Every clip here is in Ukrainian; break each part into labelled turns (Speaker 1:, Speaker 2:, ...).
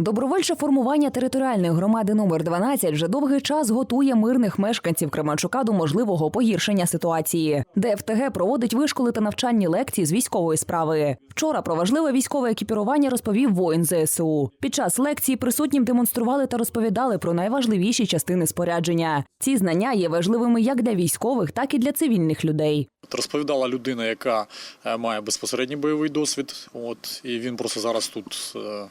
Speaker 1: Добровольче формування територіальної громади номер 12 вже довгий час готує мирних мешканців Кременчука до можливого погіршення ситуації. ДФТГ проводить вишколи та навчальні лекції з військової справи. Вчора про важливе військове екіпірування розповів воїн ЗСУ. Під час лекції присутнім демонстрували та розповідали про найважливіші частини спорядження. Ці знання є важливими як для військових, так і для цивільних людей.
Speaker 2: Розповідала людина, яка е, має безпосередній бойовий досвід. От, і він просто зараз тут е,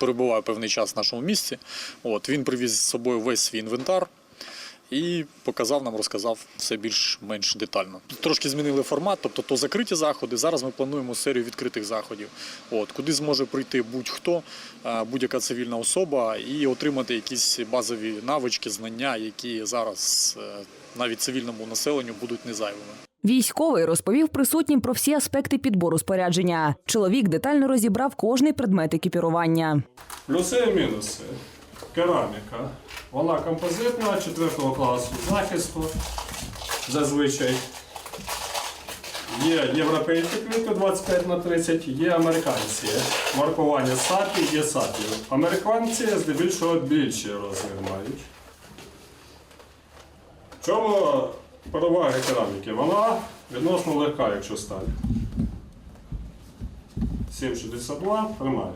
Speaker 2: перебуває певний час в нашому місці. От, він привіз з собою весь свій інвентар і показав нам, розказав все більш-менш детально. Трошки змінили формат, тобто то закриті заходи. Зараз ми плануємо серію відкритих заходів. От, куди зможе прийти будь-хто, е, будь-яка цивільна особа і отримати якісь базові навички, знання, які зараз е, навіть цивільному населенню будуть незайвими.
Speaker 1: Військовий розповів присутнім про всі аспекти підбору спорядження. Чоловік детально розібрав кожний предмет екіпірування.
Speaker 3: Плюси і мінуси. Кераміка. Вона композитна 4 класу захисту. Зазвичай. Є європейські квіти 25 на 30, є американці. Маркування сапі, є сапі. Американці здебільшого більший розмір мають. В чому перевага кераміки? Вона відносно легка, якщо сталь. 7,62 тримає.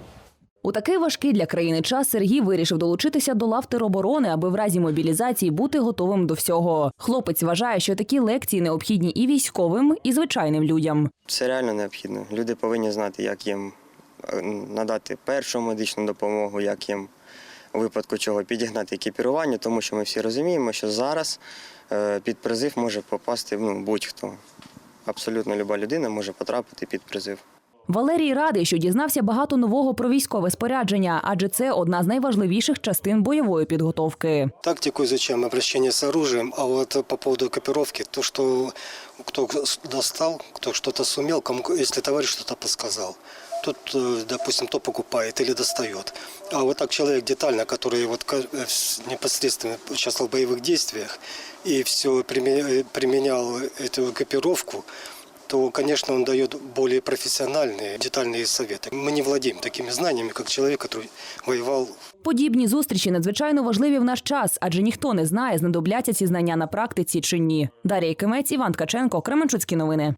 Speaker 1: У такий важкий для країни час Сергій вирішив долучитися до лав тероборони, аби в разі мобілізації бути готовим до всього. Хлопець вважає, що такі лекції необхідні і військовим, і звичайним людям.
Speaker 4: Це реально необхідно. Люди повинні знати, як їм е, надати першу медичну допомогу, як їм у випадку чого підігнати екіпірування, тому що ми всі розуміємо, що зараз е, під призив може попасти ну, будь-хто. Абсолютно люба людина може потрапити під призив.
Speaker 1: Валерій радий, що дізнався багато нового про військове спорядження, адже це одна з найважливіших частин бойової підготовки.
Speaker 5: Тактику изучаем, обращение с оружием, а вот по поводу экипировки, то, что кто достал, кто что-то сумел, кому, если товарищ что-то подсказал, тот, э, допустим, то покупает или достает. А вот так человек детально, который вот ка- э, с- непосредственно участвовал в боевых действиях и все применял эту экипировку, то, конечно, он дает более профессиональные, детальные советы. Мы не владеем такими знаниями, как человек, который воевал
Speaker 1: Подібні зустрічі надзвичайно важливі в наш час, адже ніхто не знає, знадобляться ці знання на практиці чи ні. Дар'я Кимець, Іван Ткаченко, Кременчуцькі новини.